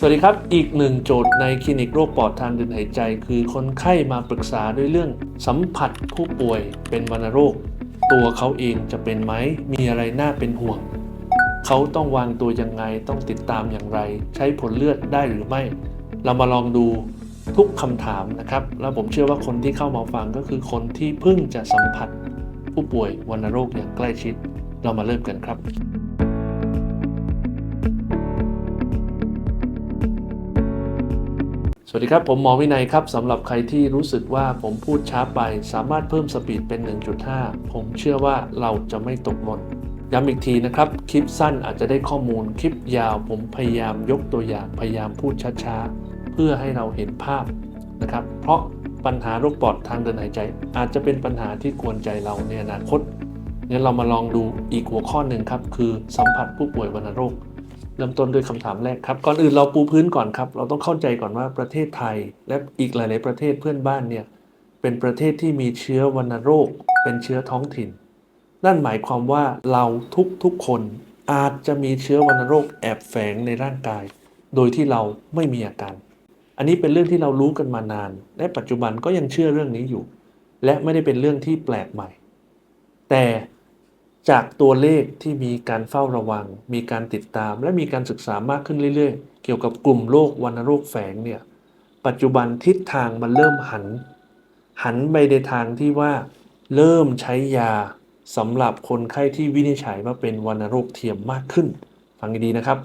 สวัสดีครับ อีกหนึ่งโจทย์ในคลินิกโรคปอดทางเดินหายใจ คือคนไข้มาปรึกษาด้วยเรื่องสัมผัสผู้ป่วยเป็นวัณโรค ตัวเขาเองจะเป็นไหมมีอะไรน่าเป็นห่วง เขาต้องวางตัวยังไงต้องติดตามอย่างไร ใช้ผลเลือดได้หรือไม่ เรามาลองดูทุกคำถามนะครับ แล้วผมเชื่อว่าคนที่เข้ามาฟังก็คือคนที่เพิ่งจะสัมผัส ผู้ป่วยวัณโรคอย่างใกล้ชิด เรามาเริ่มกันครับ สวัสดีครับ ผมหมอวินัยครับสำหรับใครที่รู้สึกว่าผมพูดช้าไป สามารถเพิ่มสปีดเป็น 1.5 ผมเชื่อว่าเราจะไม่ตกหล่นย้ำอีกทีนะครับ คลิปสั้นอาจจะได้ข้อมูลคลิปยาว ผมพยายามยกตัวอย่างพยายามพูดช้าๆ เพื่อให้เราเห็นภาพนะครับ เพราะปัญหาโรคปอดทางเดินหายใจ อาจจะเป็นปัญหาที่กวนใจเราในอนาคตงั้นเรามาลองดูอีกหัวข้อหนึ่งครับ คือสัมผัสผู้ป่วยวัณโรค เริ่มต้นด้วยคำถามแรกครับ ก่อนอื่นเราปูพื้นก่อนครับ เราต้องเข้าใจก่อนว่าประเทศไทย และอีกหลาย ๆ ประเทศเพื่อนบ้านเนี่ยเป็นประเทศที่มีเชื้อวัณโรค เป็นเชื้อท้องถิ่น นั่นหมายความว่าเราทุกๆคนอาจจะมีเชื้อวัณโรคแอบแฝงในร่างกาย โดยที่เราไม่มีอาการ อันนี้เป็นเรื่องที่เรารู้กันมานาน และปัจจุบันก็ยังเชื่อเรื่องนี้อยู่ และไม่ได้เป็นเรื่องที่แปลกใหม่ แต่ จากตัวเลขที่มีการเฝ้าระวัง มีการติดตาม และมีการศึกษามากขึ้นเรื่อยๆ เกี่ยวกับกลุ่มโรควัณโรคแฝงเนี่ย ปัจจุบันทิศทางมันเริ่มหัน หันไปในทางที่ว่า เริ่มใช้ยาสำหรับคนไข้ที่วินิจฉัยว่าเป็นวัณโรคเทียมมากขึ้น ฟังดีๆนะครับ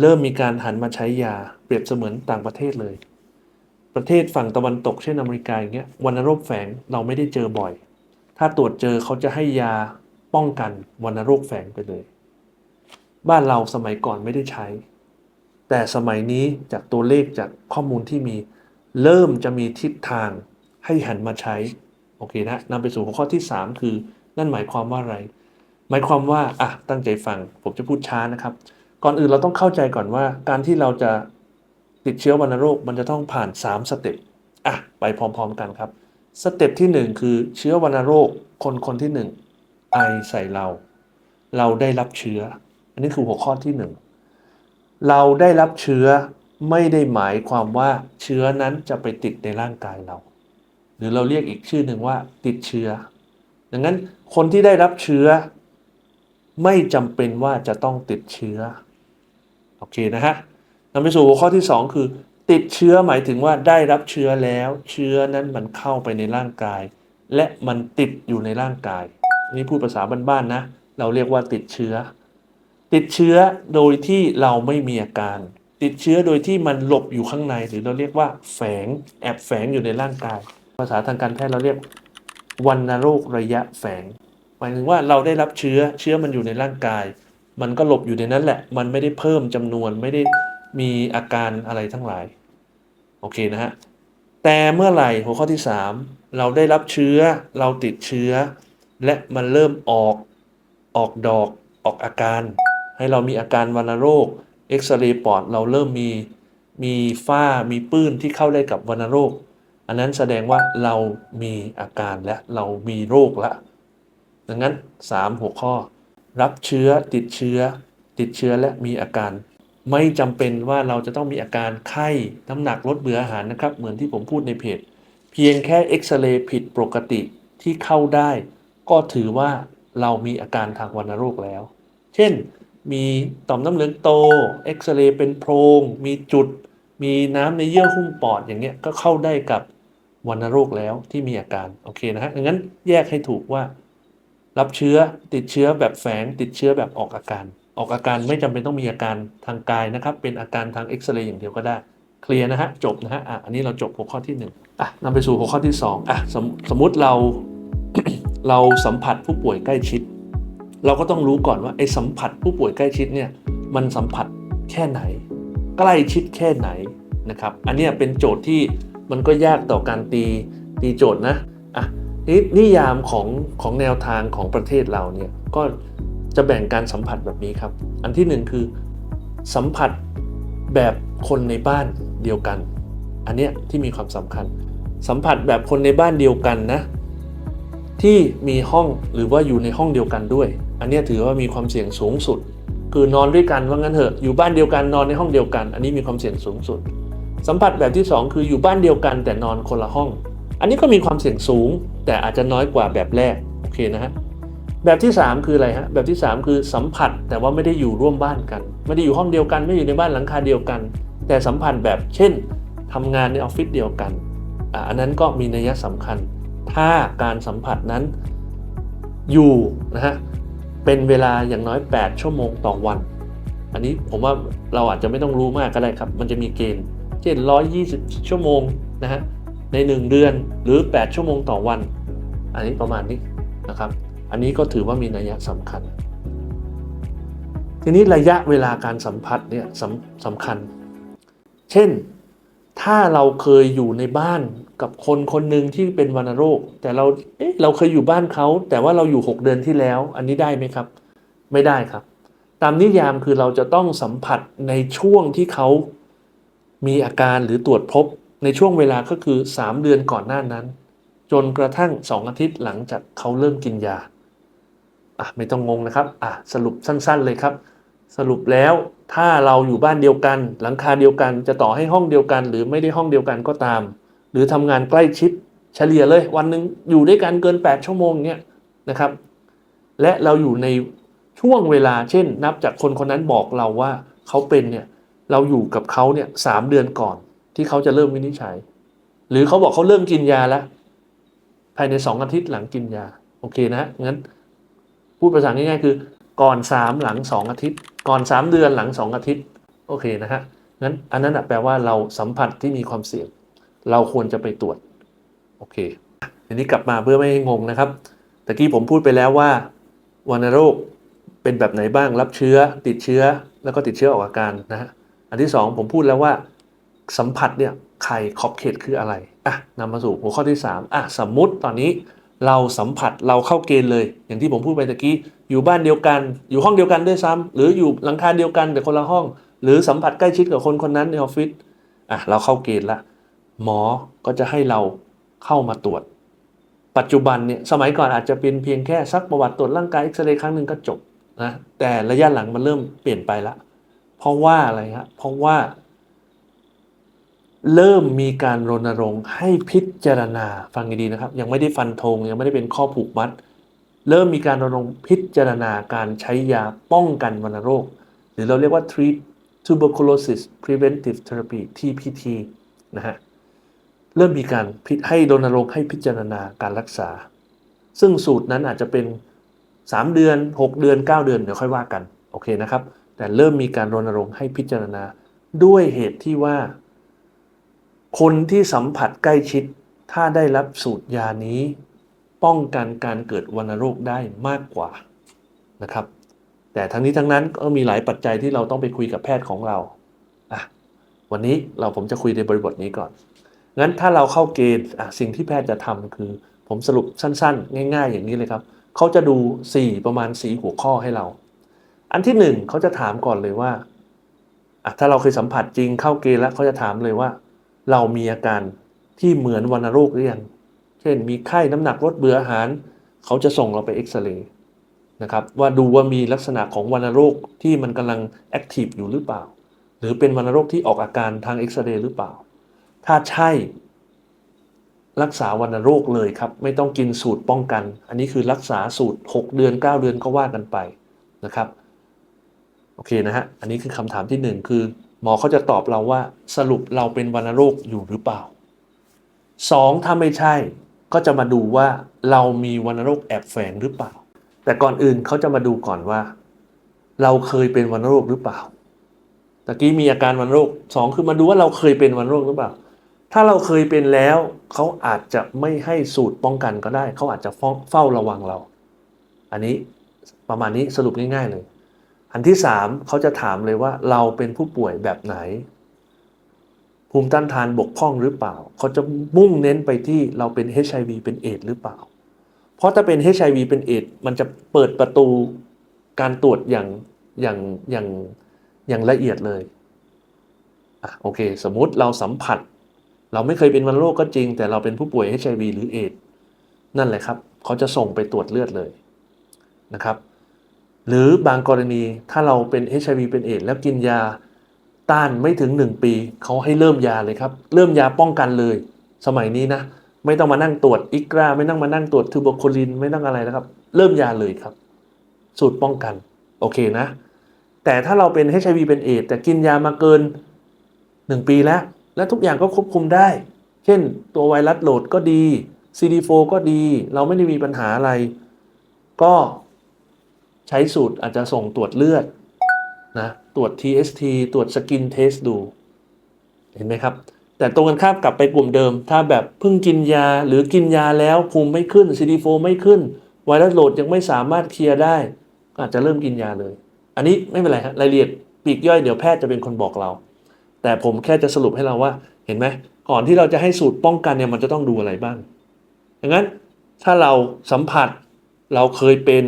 เริ่มมีการหันมาใช้ยาเปรียบเสมือนต่างประเทศเลย ประเทศฝั่งตะวันตกเช่นอเมริกาอย่างเงี้ยวัณโรคแฝงเราไม่ได้เจอบ่อย ถ้าตรวจเจอเขาจะให้ยาป้องกันวัณโรคแฝงไปเลย บ้านเราสมัยก่อนไม่ได้ใช้ แต่สมัยนี้จากตัวเลขจากข้อมูลที่มีเริ่มจะมีทิศทางให้หันมาใช้ โอเคนะนำไปสู่หัวข้อที่ 3 คือ นั่นหมายความว่าอะไร หมายความว่าอะตั้งใจฟัง ผมจะพูดช้านะครับ ก่อนอื่นเราต้องเข้าใจก่อนว่า การที่เราจะติดเชื้อวัณโรคมันจะต้องผ่าน 3 สเต็ปอะไปพร้อม ๆ กันครับ สเต็ปที่ 1 คือเชื้อวัณโรคคนคนที่ 1 ไอใส่เรา เราได้รับเชื้อ อันนี้คือหัวข้อที่ 1 เราได้รับเชื้อไม่ได้หมายความว่าเชื้อนั้นจะไปติดในร่างกายเรา หรือเราเรียกอีกชื่อหนึ่งว่า ติดเชื้อ ดังนั้นคนที่ได้รับเชื้อ ไม่จำเป็นว่าจะต้องติดเชื้อโอเคนะฮะนำไปสู่หัวข้อที่ 2 คือ ติดเชื้อหมายถึงว่าได้รับเชื้อแล้ว เชื้อนั้นมันเข้าไปในร่างกาย และมันติดอยู่ในร่างกาย นี่พูดภาษาบ้านๆนะ เราเรียกว่าติดเชื้อ ติดเชื้อโดยที่เราไม่มีอาการ ติดเชื้อโดยที่มันหลบอยู่ข้างในหรือเราเรียกว่า แฝงแอบแฝงอยู่ในร่างกาย ภาษาทางการแพทย์เราเรียกวัณโรคระยะแฝง หมายถึงว่าเราได้รับเชื้อเชื้อมันอยู่ในร่างกาย มันก็หลบอยู่ในนั้นแหละ มันไม่ได้เพิ่มจำนวนไม่ได้มีอาการอะไรทั้งหลาย โอเคนะฮะแต่เมื่อไหร่หัวข้อที่ 3 เราได้รับเชื้อเราติดเชื้อ และมันเริ่มออกออกดอกออกอาการ ให้เรามีอาการวัณโรคเอ็กซเรย์ปอดเราเริ่มมีมีฝ้ามีปื้นที่เข้าได้กับวัณโรค อันนั้นแสดงว่าเรามีอาการและเรามีโรคละดังนั้น 3 หัวข้อ รับเชื้อติดเชื้อ ติดเชื้อและมีอาการ ไม่จำเป็นว่าเราจะต้องมีอาการไข้น้ำหนักลดเบื่ออาหารนะครับ เหมือนที่ผมพูดในเพจ เพียงแค่เอ็กซเรย์ผิดปกติที่เข้าได้ ก็ถือว่าเรามีอาการทางวัณโรคแล้ว เช่น มีต่อมน้ำเหลืองโตเอ็กซเรย์เป็นโพรง มีจุด มีน้ำในเยื่อหุ้มปอดอย่างเงี้ยก็เข้าได้กับวัณโรคแล้วที่มีอาการโอเคนะฮะดังนั้นแยกให้ถูกว่า รับเชื้อติดเชื้อแบบแฝงติดเชื้อแบบออกอาการ ออกอาการไม่จำเป็นต้องมีอาการทางกายนะครับ เป็นอาการทางเอ็กซเรย์อย่างเดียวก็ได้ เคลียร์นะฮะ จบนะฮะ อะ อันนี้เราจบหัวข้อที่1อะนำไปสู่หัวข้อที่ 2อะสมสมมุติเรา เราสัมผัสผู้ป่วยใกล้ชิด เราก็ต้องรู้ก่อนว่าไอ้สัมผัสผู้ป่วยใกล้ชิดเนี่ย มันสัมผัสแค่ไหน ใกล้ชิดแค่ไหนนะครับ อันนี้เป็นโจทย์ที่มันก็ยากต่อการตีตีโจทย์นะ อะนิยามของของแนวทางของประเทศเราเนี่ย ก็ จะแบ่งการสัมผัสแบบนี้ครับ อันที่หนึ่งคือสัมผัสแบบคนในบ้านเดียวกัน อันเนี้ยที่มีความสำคัญ สัมผัสแบบคนในบ้านเดียวกันนะ ที่มีห้องหรือว่าอยู่ในห้องเดียวกันด้วย อันเนี้ยถือว่ามีความเสี่ยงสูงสุด คือนอนด้วยกันว่างั้นเถอะอยู่บ้านเดียวกันนอนในห้องเดียวกัน อันนี้มีความเสี่ยงสูงสุด สัมผัสแบบที่ 2 คืออยู่บ้านเดียวกัน แต่นอนคนละห้อง อันนี้ก็มีความเสี่ยงสูง แต่อาจจะน้อยกว่าแบบแรกโอเคนะฮะ แบบที่ 3 คืออะไรฮะแบบที่ 3 คือสัมผัสแต่ว่าไม่ได้อยู่ร่วมบ้านกัน ไม่ได้อยู่ห้องเดียวกันไม่อยู่ในบ้านหลังคาเดียวกัน แต่สัมพันธ์แบบเช่นทำงานในออฟฟิศเดียวกันอันนั้นก็มีนัยสำคัญ ถ้าการสัมผัสนั้นอยู่นะฮะเป็นเวลาอย่างน้อย 8 ชั่วโมงต่อวัน อันนี้ผมว่าเราอาจจะไม่ต้องรู้มากก็ได้ครับ มันจะมีเกณฑ์เช่น 120 ชั่วโมงนะฮะใน 1 เดือนหรือ 8 ชั่วโมงต่อวัน อันนี้ประมาณนี้นะครับ อันนี้ก็ถือว่ามีนัยสำคัญ ทีนี้ระยะเวลาการสัมผัสเนี่ยสำสำคัญ เช่น ถ้าเราเคยอยู่ในบ้านกับคนคนหนึ่งที่เป็นวัณโรค แต่เราเอ๊ะเราเคยอยู่บ้านเขา แต่ว่าเราอยู่ 6 เดือนที่แล้ว อันนี้ได้ไหมครับ ไม่ได้ครับ ตามนิยามคือเราจะต้องสัมผัสในช่วงที่เขามีอาการหรือตรวจพบในช่วงเวลาก็คือ 3 เดือนก่อนหน้านั้น จนกระทั่ง 2 อาทิตย์หลังจากเขาเริ่มกินยา อะไม่ต้องงงนะครับอะสรุปสั้น ๆเลยครับ สรุปแล้วถ้าเราอยู่บ้านเดียวกัน หลังคาเดียวกันจะต่อให้ห้องเดียวกัน หรือไม่ได้ห้องเดียวกันก็ตาม หรือทำงานใกล้ชิดเฉลี่ยเลย วันหนึ่งอยู่ด้วยกันเกิน 8 ชั่วโมงเนี่ยนะครับ และเราอยู่ในช่วงเวลาเช่น นับจากคนคนนั้นบอกเราว่าเขาเป็นเนี่ยเราอยู่กับเขาเนี่ยสามเดือนก่อน ที่เขาจะเริ่มวินิจฉัย หรือเขาบอกเขาเริ่มกินยาแล้วภายในสองอาทิตย์หลังกินยา โอเคนะงั้น พูดภาษาง่ายๆคือก่อนสามหลังสองอาทิตย์ ก่อนสามเดือนหลังสองอาทิตย์ โอเคนะฮะงั้นอันนั้นแปลว่าเราสัมผัสที่มีความเสี่ยง เราควรจะไปตรวจ โอเคทีนี้กลับมาเพื่อไม่ให้งงนะครับตะกี้ผมพูดไปแล้วว่าวัณโรคเป็นแบบไหนบ้างรับเชื้อ ติดเชื้อแล้วก็ติดเชื้อออกอาการนะฮะอันที่สองผมพูดแล้วว่าสัมผัสเนี่ยไข่ขอบเขตคืออะไรอะนำมาสู่หัวข้อที่ 3อะสมมุติตอนนี้ เราสัมผัสเราเข้าเกณฑ์เลย อย่างที่ผมพูดไปตะกี้ อยู่บ้านเดียวกัน อยู่ห้องเดียวกันด้วยซ้ำหรืออยู่หลังคาเดียวกันแต่คนละห้อง หรือสัมผัสใกล้ชิดกับคนคนนั้นในออฟฟิศอะเราเข้าเกณฑ์ละหมอก็จะให้เราเข้ามาตรวจ ปัจจุบันเนี่ยสมัยก่อนอาจจะเป็นเพียงแค่ซักประวัติตรวจร่างกายเอ็กซเรย์ครั้งหนึ่งก็จบนะแต่ระยะหลังมันเริ่มเปลี่ยนไปละเพราะว่าอะไรฮะเพราะว่า เริ่มมีการรณรงค์ให้พิจารณาฟังดีๆนะครับ ยังไม่ได้ฟันธงยังไม่ได้เป็นข้อผูกมัด เริ่มมีการรณรงค์พิจารณาการใช้ยาป้องกันวัณโรค หรือเราเรียกว่า treat tuberculosis preventive therapy TPT นะฮะเริ่มมีการพิให้รณรงค์ให้พิจารณาการรักษา ซึ่งสูตรนั้นอาจจะเป็น 3 เดือน 6 เดือน 9 เดือนเดี๋ยวค่อยว่ากันโอเคนะครับ แต่เริ่มมีการรณรงค์ให้พิจารณาด้วยเหตุที่ว่า คนที่สัมผัสใกล้ชิด ถ้าได้รับสูตรยานี้ ป้องกันการเกิดวัณโรคได้มากกว่านะครับ แต่ทั้งนี้ทั้งนั้นก็มีหลายปัจจัยที่เราต้องไปคุยกับแพทย์ของเราอะวันนี้เราผมจะคุยในบริบทนี้ก่อน งั้นถ้าเราเข้าเกณฑ์สิ่งที่แพทย์จะทำคือ ผมสรุปสั้น ๆ ง่าย ๆ อย่างนี้เลยครับ เขาจะดู 4 ประมาณ 4 หัวข้อให้เรา อันที่ 1เขาจะถามก่อนเลยว่าถ้าเราเคยสัมผัสจริงเข้าเกณฑ์แล้วเขาจะถามเลยว่า เรามีอาการที่เหมือนวัณโรคหรือยังเช่นมีไข้น้ำหนักลดเบื่ออาหาร เขาจะส่งเราไปเอ็กซเรย์นะครับว่าดูว่ามีลักษณะของวัณโรคที่มันกำลังแอคทีฟอยู่หรือเปล่า หรือเป็นวัณโรคที่ออกอาการทางเอ็กซเรย์หรือเปล่า ถ้าใช่ รักษาวัณโรคเลยครับ ไม่ต้องกินสูตรป้องกัน อันนี้คือรักษาสูตร 6 เดือน 9 เดือนก็ว่ากันไปนะครับ โอเคนะฮะ อันนี้คือคำถามที่ 1 คือ หมอเขาจะตอบเราว่าสรุปเราเป็นวัณโรคอยู่หรือเปล่า 2. ถ้าไม่ใช่ก็จะมาดูว่าเรามีวัณโรคแอบแฝงหรือเปล่า แต่ก่อนอื่นเขาจะมาดูก่อนว่า เราเคยเป็นวัณโรคหรือเปล่าตะกี้มีอาการวัณโรคสองคือมาดูว่าเราเคยเป็นวัณโรคหรือเปล่า ถ้าเราเคยเป็นแล้วเขาอาจจะไม่ให้สูตรป้องกันก็ได้ เขาอาจจะเฝ้าระวังเรา อันนี้ประมาณนี้สรุปง่ายๆเลย อันที่3เขาจะถามเลยว่าเราเป็นผู้ป่วยแบบไหน ภูมิต้านทานบกพร่องหรือเปล่า เขาจะมุ่งเน้นไปที่เราเป็น HIV เป็นเอดหรือเปล่า เพราะถ้าเป็น HIV เป็นเอดมันจะเปิดประตูการตรวจอย่างอย่างอย่างอย่างละเอียดเลยอะโอเค สมมุติเราสัมผัส เราไม่เคยเป็นวัณโรคก็จริง แต่เราเป็นผู้ป่วย HIV หรือเอดนั่นแหละครับ เขาจะส่งไปตรวจเลือดเลยนะครับ หรือบางกรณีถ้าเราเป็น HIV เป็นเอดส์แล้วกินยาต้านไม่ถึง 1 ปีเขาให้เริ่มยาเลยครับ เริ่มยาป้องกันเลย สมัยนี้นะ ไม่ต้องมานั่งตรวจอิกรา ไม่ต้องมานั่งตรวจทูบโคลินไม่ต้องอะไรนะครับ เริ่มยาเลยครับ สูตรป้องกัน โอเคนะ แต่ถ้าเราเป็น HIV เป็นเอดส์แต่กินยามาเกิน 1 ปีแล้ว และทุกอย่างก็ควบคุมได้ เช่น ตัวไวรัสโหลดก็ดี CD4 ก็ดี เราไม่ได้มีปัญหาอะไร ก็ ใช้สูตรอาจจะส่งตรวจเลือดนะตรวจ TST ตรวจสกินเทสดู เห็นไหมครับ แต่ตรงกันข้ามกลับไปกลุ่มเดิม ถ้าแบบเพิ่งกินยาหรือกินยาแล้วภูมิไม่ขึ้น CD4 ไม่ขึ้น ไวรัสโหลดยังไม่สามารถเคลียร์ได้ อาจจะเริ่มกินยาเลย อันนี้ไม่เป็นไรฮะรายละเอียดปีกย่อยเดี๋ยวแพทย์จะเป็นคนบอกเรา แต่ผมแค่จะสรุปให้เราว่าเห็นไหมก่อนที่เราจะให้สูตรป้องกันเนี่ยมันจะต้องดูอะไรบ้างดังนั้นถ้าเราสัมผัสเราเคยเป็น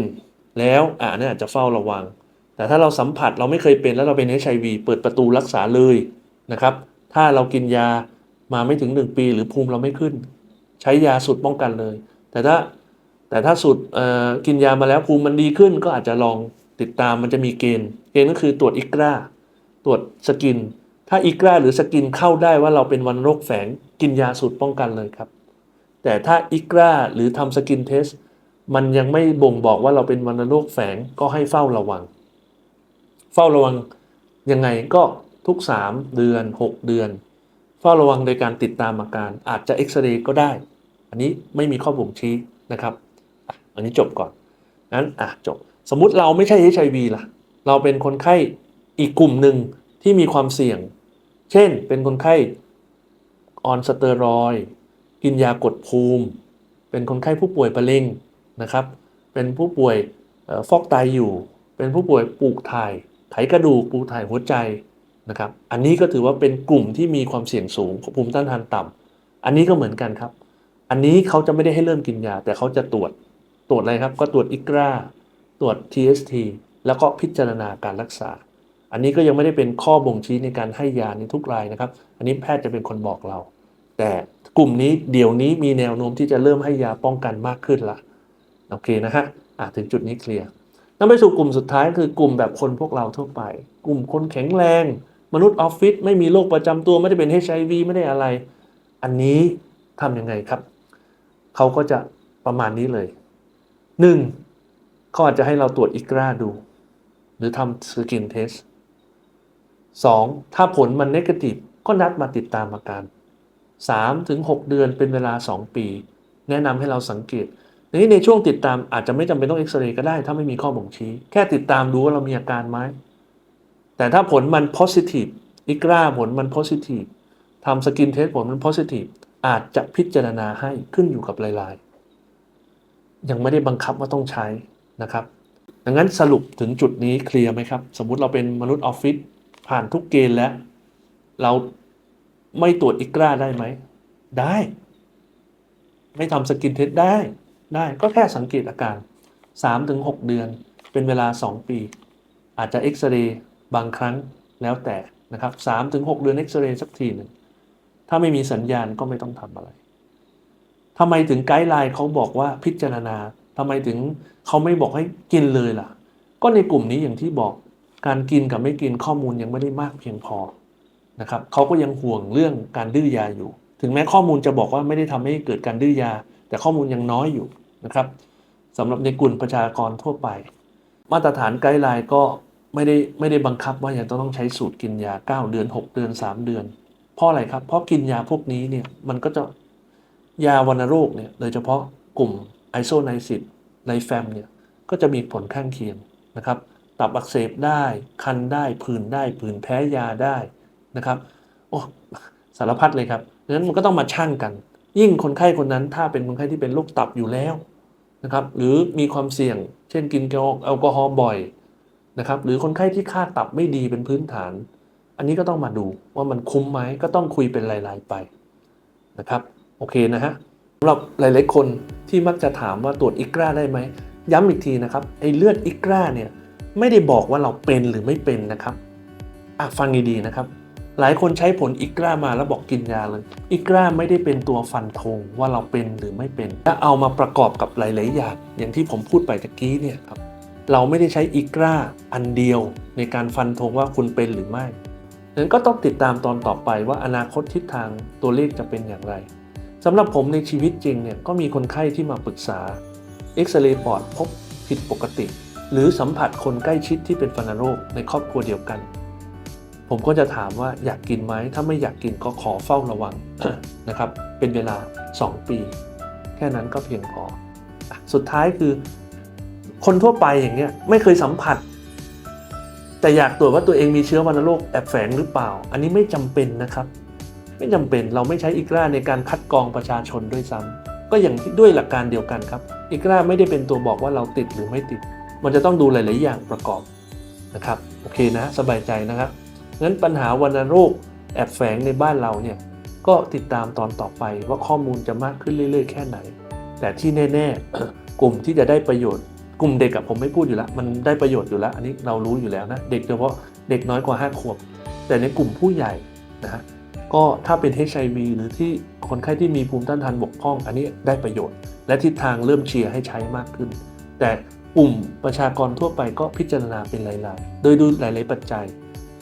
แล้วอ่าเนี่ยอาจจะเฝ้าระวัง แต่ถ้าเราสัมผัสเราไม่เคยเป็นแล้วเราเป็น HIV เปิดประตูรักษาเลยนะครับ ถ้าเรากินยามาไม่ถึง 1 ปี หรือภูมิเราไม่ขึ้น ใช้ยาสูตรป้องกันเลย แต่ถ้าแต่ถ้าสูตรกินยามาแล้วภูมิมันดีขึ้น ก็อาจจะลองติดตามมันจะมีเกณฑ์เกณฑ์ก็คือตรวจอิกราตรวจสกิน ถ้าอิกราหรือสกินเข้าได้ว่าเราเป็นวันโรคแฝงกินยาสูตรป้องกันเลยครับ แต่ถ้าอิกราหรือทำสกินเทส มันยังไม่บ่งบอกว่าเราเป็นวัณโรคแฝงก็ให้เฝ้าระวัง เฝ้าระวังยังไงก็ทุก 3 เดือน 6 เดือน เฝ้าระวังโดยการติดตามอาการ อาจจะเอ็กซเรย์ก็ได้ อันนี้ไม่มีข้อบ่งชี้นะครับ อันนี้จบก่อนงั้นอะจบ สมมุติเราไม่ใช่ HIV ล่ะ เราเป็นคนไข้อีกกลุ่มหนึ่งที่มีความเสี่ยง เช่น เป็นคนไข้ออนสเตอรอยกินยากดภูมิ เป็นคนไข้ผู้ป่วยมะเร็ง นะครับ เป็นผู้ป่วยออฟอกไตอยู่ เป็นผู้ป่วยปลูกถ่ายไขกระดูกปลูกถ่ายหัวใจนะครับ อันนี้ก็ถือว่าเป็นกลุ่มที่มีความเสี่ยงสูงภูมิต้านทานต่ำอันนี้ก็เหมือนกันครับ อันนี้เขาจะไม่ได้ให้เริ่มกินยา แต่เขาจะตรวจตรวจอะไรครับ ก็ตรวจอิกราตรวจ TST แล้วก็พิจารณาการรักษา อันนี้ก็ยังไม่ได้เป็นข้อบ่งชี้ในการให้ยาในทุกรายนะครับ อันนี้แพทย์จะเป็นคนบอกเรา แต่กลุ่มนี้เดี๋ยวนี้มีแนวโน้มที่จะเริ่มให้ยาป้องกันมากขึ้นละ โอเคนะฮะะถึงจุดนี้เคลียร์แล้วไปสู่กลุ่มสุดท้ายคือกลุ่มแบบคนพวกเราทั่วไป กลุ่มคนแข็งแรง มนุษย์ออฟฟิศไม่มีโรคประจำตัวไม่ได้เป็น HIV ไม่ได้อะไร อันนี้ทำยังไงครับ เขาก็จะประมาณนี้เลยหนึ่งเขาอาจจะให้เราตรวจอิกราดู หรือทำสกินเทสสองถ้าผลมันเนกาทีฟก็นัดมาติดตามอาการ3ถึง6เดือนเป็นเวลา 2 ปี แนะนำให้เราสังเกต ในนี้ในช่วงติดตามอาจจะไม่จำเป็นต้องเอ็กซเรย์ก็ได้ ถ้าไม่มีข้อบ่งชี้ แค่ติดตามดูว่าเรามีอาการไหมแต่ถ้าผลมัน positive อิกราผลมัน positive ทำสกินเทสผลมัน positive อาจจะพิจารณาให้ขึ้นอยู่กับรายๆ ยังไม่ได้บังคับว่าต้องใช้นะครับ ดังนั้นสรุปถึงจุดนี้เคลียร์ไหมครับ สมมุติเราเป็นมนุษย์ออฟฟิศผ่านทุกเกณฑ์แล้ว เราไม่ตรวจอิกราได้ไหม ได้ ไม่ทำสกินเทสได้ ได้ก็แค่สังเกตอาการ 3-6 เดือน เป็นเวลา 2 ปี อาจจะเอ็กซเรย์บางครั้งแล้วแต่นะครับ3-6เดือนเอ็กซเรย์สักทีหนึ่งถ้าไม่มีสัญญาณก็ไม่ต้องทำอะไรทำไมถึงไกด์ไลน์เขาบอกว่าพิจารณาทำไมถึงเขาไม่บอกให้กินเลยล่ะ ก็ในกลุ่มนี้อย่างที่บอกการกินกับไม่กินข้อมูลยังไม่ได้มากเพียงพอนะครับเขาก็ยังห่วงเรื่องการดื้อยาอยู่ ถึงแม้ข้อมูลจะบอกว่าไม่ได้ทำให้เกิดการดื้อยา แต่ข้อมูลยังน้อยอยู่นะครับสำหรับในกลุ่มประชากรทั่วไป มาตรฐานไกด์ไลน์ก็ไม่ได้ไม่ได้บังคับว่ายังต้องต้องใช้สูตรกินยา 9 เดือน 6 เดือน 3 เดือน เพราะอะไรครับ เพราะกินยาพวกนี้เนี่ยมันก็จะยาวัณโรคเนี่ยโดยเฉพาะกลุ่มไอโซไนซิดไนแฟมเนี่ยก็จะมีผลข้างเคียงนะครับ ตับอักเสบได้ คันได้ผื่นได้ผื่นแพ้ยาได้นะครับ โอ้สารพัดเลยครับดังนั้นมันก็ต้องมาชั่งกัน ยิ่งคนไข้คนนั้นถ้าเป็นคนไข้ที่เป็นโรคตับอยู่แล้วนะครับ หรือมีความเสี่ยง เช่นกินแอลกอฮอล์บ่อยนะครับ หรือคนไข้ที่ค่าตับไม่ดีเป็นพื้นฐาน อันนี้ก็ต้องมาดูว่ามันคุ้มไหมก็ต้องคุยเป็นรายๆไปนะครับโอเคนะฮะสำหรับหลายๆคนที่มักจะถามว่าตรวจอิกราได้ไหมย้ำอีกทีนะครับไอ้เลือดอิกราเนี่ยไม่ได้บอกว่าเราเป็นหรือไม่เป็นนะครับอะฟังดีๆนะครับ หลายคนใช้ผลอิกรามาแล้วบอกกินยาเลย อิกราไม่ได้เป็นตัวฟันธงว่าเราเป็นหรือไม่เป็น ถ้าเอามาประกอบกับหลาย ๆ อย่าง อย่างที่ผมพูดไปตะกี้เนี่ยครับ เราไม่ได้ใช้อีกราอันเดียวในการฟันธงว่าคุณเป็นหรือไม่ดังนั้นก็ต้องติดตามตอนต่อไปว่าอนาคตทิศทางตัวเลขจะเป็นอย่างไรสำหรับผมในชีวิตจริงเนี่ยก็มีคนไข้ที่มาปรึกษาเอ็กซเรย์ปอดพบผิดปกติ หรือสัมผัสคนใกล้ชิดที่เป็นฟันโรคในครอบครัวเดียวกัน ผมก็จะถามว่าอยากกินไหม ถ้าไม่อยากกินก็ขอเฝ้าระวังนะครับ เป็นเวลา 2 ปี แค่นั้นก็เพียงพอ สุดท้ายคือ คนทั่วไปอย่างเงี้ยไม่เคยสัมผัส แต่อยากตรวจว่าตัวเองมีเชื้อวัณโรคแอบแฝงหรือเปล่า อันนี้ไม่จำเป็นนะครับ ไม่จำเป็นเราไม่ใช้อีกราในการคัดกรองประชาชนด้วยซ้ำก็อย่างด้วยหลักการเดียวกันครับ อีกราไม่ได้เป็นตัวบอกว่าเราติดหรือไม่ติด มันจะต้องดูหลาย ๆ อย่างประกอบนะครับ โอเคนะ สบายใจนะครับ งั้นปัญหาวัณโรคแอบแฝงในบ้านเราเนี่ยก็ติดตามตอนต่อไปว่าข้อมูลจะมากขึ้นเรื่อย ๆ แค่ไหน แต่ที่แน่ ๆ กลุ่มที่จะได้ประโยชน์ กลุ่มเด็กกับผมไม่พูดอยู่แล้ว มันได้ประโยชน์อยู่แล้ว อันนี้เรารู้อยู่แล้วนะ เด็กเฉพาะเด็กน้อยกว่า 5 ขวบ แต่ในกลุ่มผู้ใหญ่นะฮะก็ถ้าเป็น HIV หรือที่คนไข้ที่มีภูมิต้านทานบกพร่อง อันนี้ได้ประโยชน์ และทิศทางเริ่มเชียร์ให้ใช้มากขึ้น แต่กลุ่มประชากรทั่วไปก็พิจารณาเป็นรายๆโดยดูหลาย ๆ ปัจจัย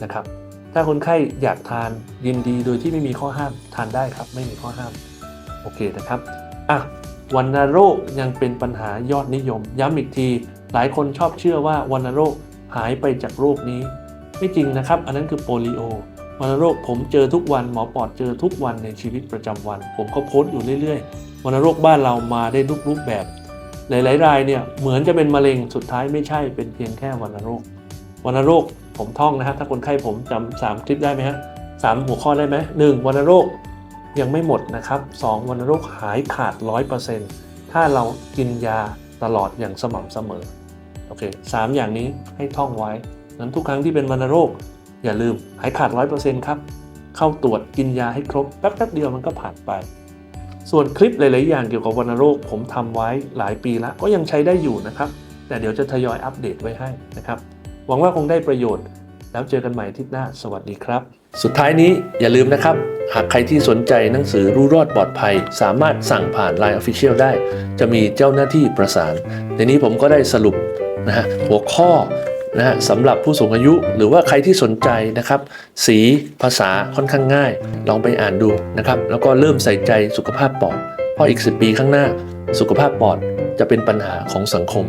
นะครับ ถ้าคนไข้อยากทานยินดีโดยที่ไม่มีข้อห้ามทานได้ครับ ไม่มีข้อห้าม โอเคนะครับอะวัณโรคยังเป็นปัญหายอดนิยม ย้ำอีกที หลายคนชอบเชื่อว่าวัณโรคหายไปจากโรคนี้ ไม่จริงนะครับ อันนั้นคือโปลิโอวัณโรคผมเจอทุกวันหมอปอดเจอทุกวันในชีวิตประจำวัน ผมก็โพสต์อยู่เรื่อยๆวัณโรคบ้านเรามาได้ทุกรูปแบบ หลายๆรายเนี่ยเหมือนจะเป็นมะเร็งสุดท้ายไม่ใช่เป็นเพียงแค่วัณโรควัณโรค ผมท่องนะฮะถ้าคนไข้ผมจำสามคลิปได้ไหมฮะสามหัวข้อได้ไหมหนึ่งวัณโรคยังไม่หมดนะครับ2วัณโรคหายขาด 100%ถ้าเรากินยาตลอดอย่างสม่ำเสมอโอเคสามอย่างนี้ให้ท่องไว้นั้นทุกครั้งที่เป็นวัณโรค อย่าลืมหายขาด 100%ครับเข้าตรวจกินยาให้ครบแป๊บๆเดียวมันก็ผ่านไป ส่วนคลิปหลาย ๆ อย่างเกี่ยวกับวัณโรคผมทำไว้หลายปีแล้วก็ยังใช้ได้อยู่นะครับ แต่เดี๋ยวจะทยอยอัปเดตไว้ให้นะครับ หวังว่าคงได้ประโยชน์ แล้วเจอกันใหม่ทิตย์หน้า สวัสดีครับ สุดท้ายนี้อย่าลืมนะครับ หากใครที่สนใจหนังสือรู้รอดปลอดภัย สามารถสั่งผ่าน Line Official ได้ จะมีเจ้าหน้าที่ประสาน ในนี้ผมก็ได้สรุปนะฮะหัวข้อนะฮะสำหรับผู้สูงอายุหรือว่าใครที่สนใจนะครับ สีภาษาค่อนข้างง่าย ลองไปอ่านดูนะครับ แล้วก็เริ่มใส่ใจสุขภาพปอดเพราะอีก 10 ปีข้างหน้า สุขภาพปอดจะเป็นปัญหาของสังคม